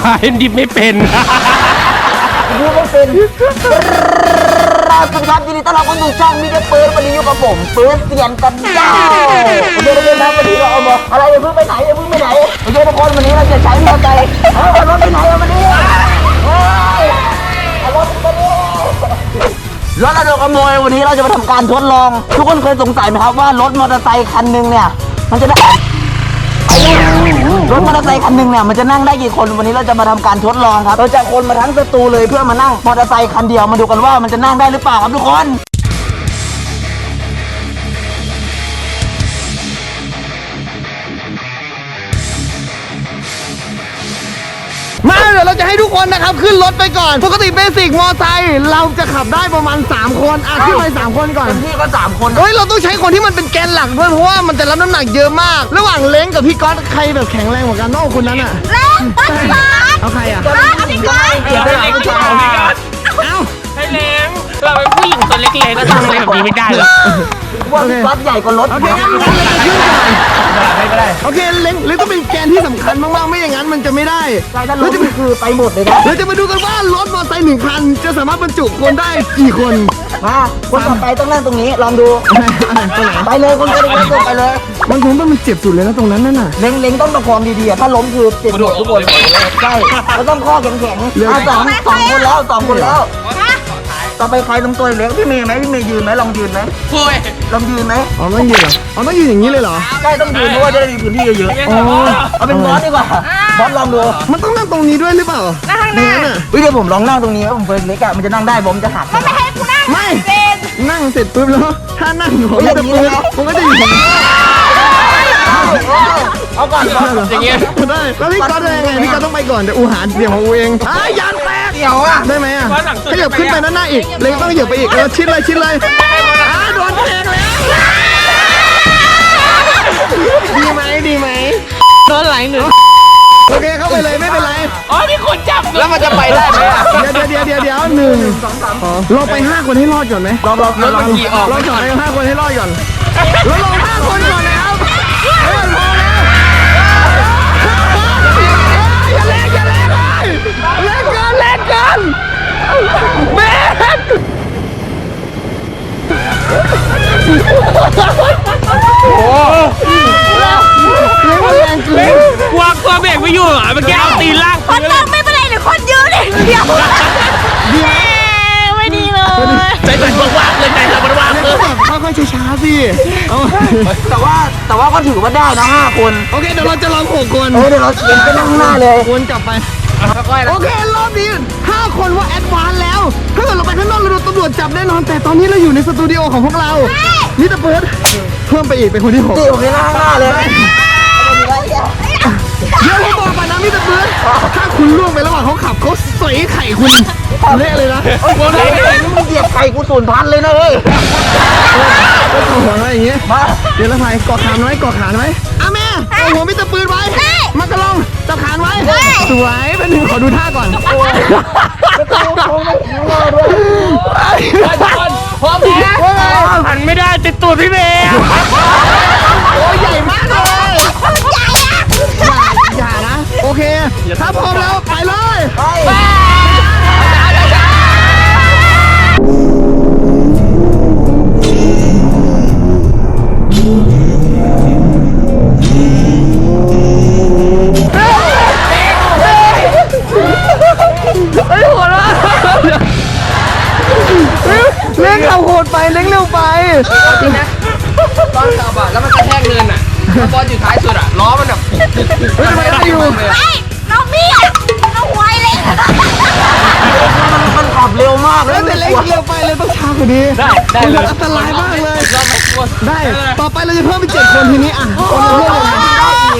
วาเอ็นดิบไม่เป็นดูไม่เป็นราสวัสดีครับยินดีต้อนรับเข้าสู่ช่องมีเดียเปิดวันนี้อยู่กับผมเปิดเสียนกันเจ้าโอเคทุกคนนะวันนี้เราเอามาอะไรอย่าเพิ่งไปไหนอย่าเพิ่งไปไหนโอเคทุกคนวันนี้เราจะใช้มอเตอร์ไซค์เอาเอรถไปไหนเอามาดิเอารถไปดิรถเราโดนขโมยวันนี้เราจะมาทำการทดลอง ทุกคนเคยสงสัยไหมครับว่ารถมอเตอร์ไซค์คันหนึ่งเนี่ย มันจะได้ รถมอเตอร์ไซค์คันหนึ่งเนี่ยมันจะนั่งได้กี่คนวันนี้เราจะมาทำการทดลองครับเราจะคนมาทั้งสตูเลยเพื่อมานั่งมอเตอร์ไซค์คันเดียวมาดูกันว่ามันจะนั่งได้หรือเปล่าครับทุกคน มาเดี๋ยวเราจะให้ทุกคนนะครับขึ้นรถไปก่อน ปกติเบสิกมอไซค์เราจะขับได้ประมาณ 3 คนอะขึ้นไป3คนก่อนเต็มที่ก็สามคนเฮ้ยเราต้องใช้คนที่มันเป็นแกนหลักด้วยเพราะว่ามันจะรับน้ำหนักเยอะมาก ระหว่างเล้งกับพี่ก๊อตใครแบบแข็งแรงกว่ากันนอกคนนั้นอะเล่นต้นไม้เอาใครอะเล่นอะไรกันเกียรติผู้ชายเอ้าให้เล้งเราเป็นผู้หญิงตัวเล็กๆก็ทำอะไรแบบนี้ไม่ได้หรอก ว่าพี่ก๊อตใหญ่กว่ารถโอเคงั้นงั้นเราจะขึ้นก่อนโอเคเล้งเล้งต้องเป็นแกนที่สำคัญมากๆไม่อย่างนั้นมันจะไม่ได้ใช่ถ้ารถนี่คือไปหมดเลยนะเราจะมาดูกันว่ารถมอเตอร์ไซค์หนึ่งคัน จะสามารถบรรจุคนได้กี่คนมาคนต่อไปต้องนั่งตรงนี้ลองดูอะไรอะไรตรงไหนไปเลยคนต่อไปไปเลยมันคงต้องมันเจ็บสุดเลยนะตรงนั้นนั่นน่ะเล็งเล็งต้องประคองดีๆอะถ้าล้มคือเจ็บหมดทุกคนใช่เราต้องข้อแข็งๆอะสองสองคนแล้วสองคนแล้ว ต่อไปใครตรงตัวเล็กพี่เมย์ไหมพี่เมย์ยืนไหมลองยืนไหมโอ้ยลองยืนไหมอ๋อต้องยืนเหรออ๋อต้องยืนอย่างนี้เลยเหรอใช่ต้องยืนเพราะว่าจะได้มีพื้นที่เยอะๆอ๋อเอาเป็นบอสดีกว่าบอสลองดูมันต้องนั่งตรงนี้ด้วยหรือเปล่านั่งข้างหน้าไม่งั้นอะวิเดี๋ยวผมลองนั่งตรงนี้ว่าผมเฟิร์สเล็กอะมันจะนั่งได้ผมจะหักมันไม่ให้กูนั่งไม่เล่นนั่งเสร็จปุ๊บแล้วถ้านั่งผมเฮ้ยก็อจะย่างนี้ปืเลยนนะผมก็จะอยู่ตรงนี้เอาก่อนบอสอย่างเงี้ยได้แล้วพี่ก๊อตจะยังไงพี่ก๊อตต้องไปก่อนเดี๋ยวอูหาเดี๋ยวของอูเองอะยานแตก เดี๋ยวอะได้ไหมอะขยับขึ้นไปด้านหน้าอีก เล็งต้องเหยียบไปอีกเออชิดเลยชิดเลยอ่าโดนแทงแล้วดีไหมดีไหมโดนไหลหนึ่งโอเคเข้าไปเลยไม่เป็นไรอ๋อมีคนจับแล้วมันจะไปได้ไหมอะเดี๋ยวเดี๋ยวเดี๋ยวเดี๋ยวหนึ่งสองสามเราไปห้าคนให้รอดก่อนไหมลองลองรถมันขี่ออกเราจอดไปห้าคนให้รอดก่อนเราลองห้าคนก่อนนะ วกลัวเบรกไม่อยู่อะเมื่อกี้เอาตีนลากคนนั่งไม่เป็นไรหรือคนยืนเนี่ยเดียวไม่ดีเลย ใจสั่นว่างๆเลยใจสั่นว่างๆเลก็ยแบบค่อยๆช้าๆสิเอาแต่ว่าแต่ว่าก็ถือว่าได้นะห้าคนโอเคเดี๋ยวเราจะลองหกคนเออเดี๋ยวเราเขียนไปนั่งข้างหน้าเลยวนกลับไปโอเครอบนี้5คนว่าแอดวานซ์แล้ว ถ้าเกิดเราไปข้างนอกเราโดนตำรวจจับแน่นอน แต่ตอนนี้เราอยู่ในสตูดิโอของพวกเรา นี่ตะเพิร์ดเพิ่มไปอีกเป็นคนที่หกนี่ผมไปนั่งข้างหน้าเลย เดี๋ยวผมบอกไปนะมิสเตอร์เบิร์ดถ้าคุณล่วงไประหว่างเขาขับเขาสอยไข่คุณเละเลยนะโอ้ยเฮ้ยมึงเหยียบไข่กูสูญพันธุ์เลยนะเฮ้ยก็ถูหัวไว้อย่างเงี้ยมาเดี๋ยวละไพเกาะขานไว้เกาะขานไว้อะแม่เอาหัวมิสเตอร์ปืนไว้มากระลองจับขานไว้ สวยเป็นหนึ่งขอดูท่าก่อนพร้อมแล้วหันไม่ได้ติดตูดพี่เมย์โอ้ย แล้วบอลอยู่ท้ายสุดอะล้อมันแบบเฮ้ยทำไมได้อยู่ ไม่น้องพี่อะน้องหวยเลยมันมันขับเร็วมากเลยแล้วแต่เล่นเร็วไปเลยต้องช้ากว่านี้ได้ได้เลย อันตรายมากเลยเราไม่กลัวได้ ต่อไปเราจะเพิ่มเป็นเจ็ดคนทีนี้อะคนละเพิ่มเลยนะ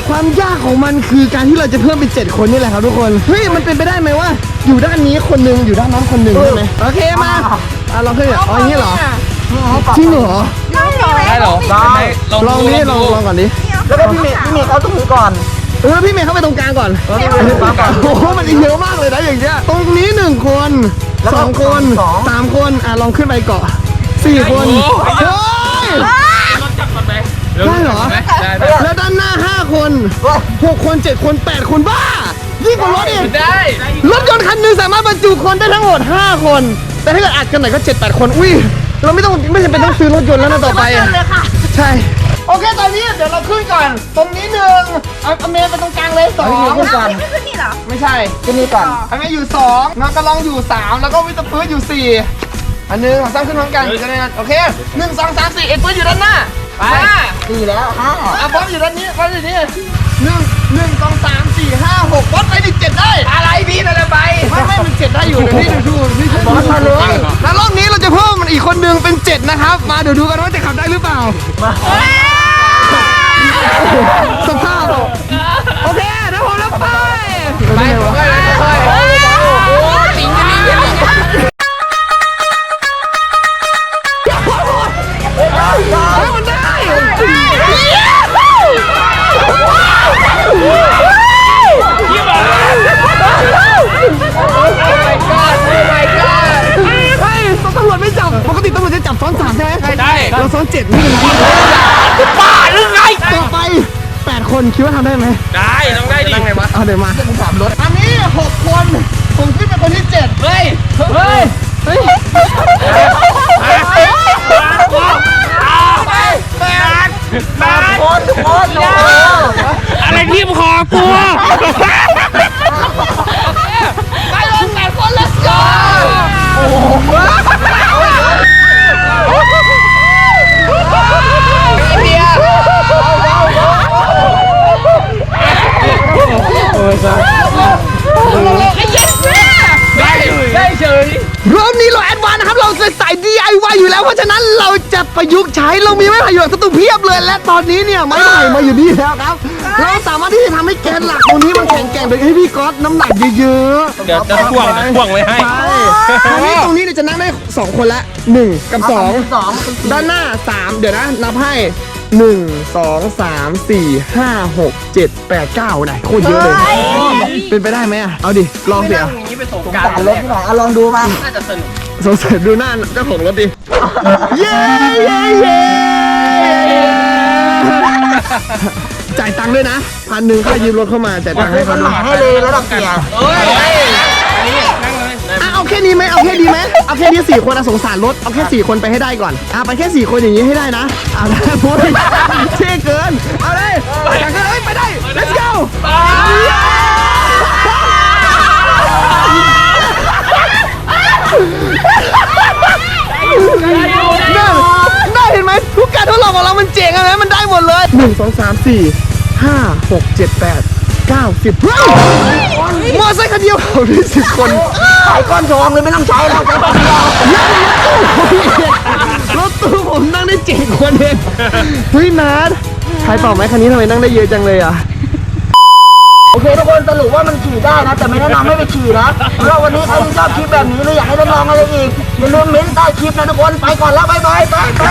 ความยากของมันคือการที่เราจะเพิ่มเป็นเจ็ดคนนี่แหละครับทุกคน เฮ้ย มันเป็นไปได้ไหมว่า อยู่ด้านนี้คนหนึ่งอยู่ด้านนั้นคนหนึ่งใช่ไหมโอเคมาอะลองขึ้นอ๋ออย่างนี้เหรอ จริงเหรอน้องหวย ได้เหรอได้ลองนี้ลองลองก่อนดิแล้วก็พี่เมย์พี่เมย์เขาตรงนี้ก่อนเออพี่เมย์เข้าไปตรงกลางก่อนเออพี่เมย์เข้าไปก่อนโอ้โหมันเยอะมากเลยนะอย่างเงี้ยตรงนี้หนึ่งคนแล้วก็สองคนสองสามคนอะลองขึ้นไปเกาะสี่คนเฮ้ยรถจับมันไหมได้เหรอได้ได้แล้วด้านหน้าห้าคนเว้ยหกคนเจ็ดคนแปดคนบ้ายิ่งกว่ารถอีกได้รถยนต์คันหนึงสามารถบรรจุคนได้ทั้งหมด5คน แต่ถ้าเกิดอัดกันหน่อยก็7 8คนอุ้ย เราไม่ต้องไม่จำเป็นต้องซื้อรถยนต์แล้วนะต่อไปอะเลยค่ะ ใช่โอเคตอนนี้เดี๋ยวเราขึ้นก่อน ตรงนี้หนึ่งเอาเอาเมย์ไปตรงกลางเลยสอง เอาขึ้นก่อนไม่ขึ้นนี่เหรอ ไม่ใช่ขึ้นนี่ก่อนอันนี้อยู่สองน้องกระลองอยู่สามแล้วก็วิตาพื้นอยู่สี่อันหนึงของสร้างขึ้นพร้อมกันจะได้นะโอเคหนึ่งสองสามสี่เอ็กซ์พื้นอยู่ด้านหน้าห้าสี่แล้วห้าอะบอสอยู่ด้านนี้บอสอยู่นี่หนึ่งหนึ่งสองสามสี่ห้าหกบอสไปดิเจ็ดได้ อะไรพี่อะไรไปไม่ นเจ็ดนะครับ มาเดี๋ยวดู เราซ้อนเจ็ดนี่เป็นบ้าหรือไงต่อไปแปดคนคิดว่าทำได้ไหมได้ต้องได้ดิไงวะเอาเดี๋ยวมาถามรถอันนี้หกคนผมขึ้นเป็นคนที่เจ็ดเฮ้ยเฮ้ยเฮ้ย กต์ใช้เรามีไม้ไผ่อยู่หลังสตูเพียบเลย และตอนนี้เนี่ยไม้ไผ่มาอยู่นี่แล้วครับ เราสามารถที่จะทำให้แกนหลักตรงนี้มันแข็งแกร่งโดยให้พี่ก๊อตน้ำหนักเยอะๆเดี๋ยวจะพ่วงพ่วงไว้ให้ใช่คราวนี้ตรงนี้เนี่ยจะนั่งได้2คนละ1กับสอง2ด้านหน้า 3 เดี๋ยวนะ นับให้ 1 2 3 4 5 6 7 8 9ไหนโคตรเยอะเลย เป็นไปได้ไหมอะ เอาดิ ลองสิอะอย่างนี้เป็นสงสงกรารสารรถที่ไหนเอาลองดูมาน่าจะสนุกสงสัยดูหน้าเจ้าของรถดิ เย้เย้เย้จ่ายตังค์ด้วยนะพันหนึ่งค่ายืมรถเข้ามาจ่ายตังค์ให้เขาด้วยให้เลยระดับเกียร์เฮ้ยอันนี้นั่งเลยอะเอาแค่นี้ไหมเอาแค่นี้ไหมเอาแค่นี้สี่คนอะสงสารรถเอาแค่สี่คนไปให้ได้ก่อนอะไปแค่สี่คนอย่างนี้ให้ได้นะเอาได้พูดเท่เกินเอาเลยอยากกันเลยไปได้ let's go นึ่งสองสามสี่ห้าหกเจ็ดแปดเก้าสิบเฮ้ยมอไซค์คันเดียวเขาได้สิบคนขายก้อนทองเลยไม่ต้องใช้แล้วใช้ก้อนเดียวรถตู้ผมนั่งได้เจ็ดคนเองเฮ้ยนัดใครตอบไหมคันนี้ทำไมนั่งได้เยอะจังเลยอะโอเคทุกคนสรุปว่ามันขี่ได้นะ แต่ไม่แนะนำให้ไปขี่นะเพราะวันนี้ใครที่ชอบคลิปแบบนี้หรืออยากให้ทดลองอะไรอีกอย่าลืมเม้นต์ใต้คลิปนะทุกคนไปก่อนแล้วบายบายไปไป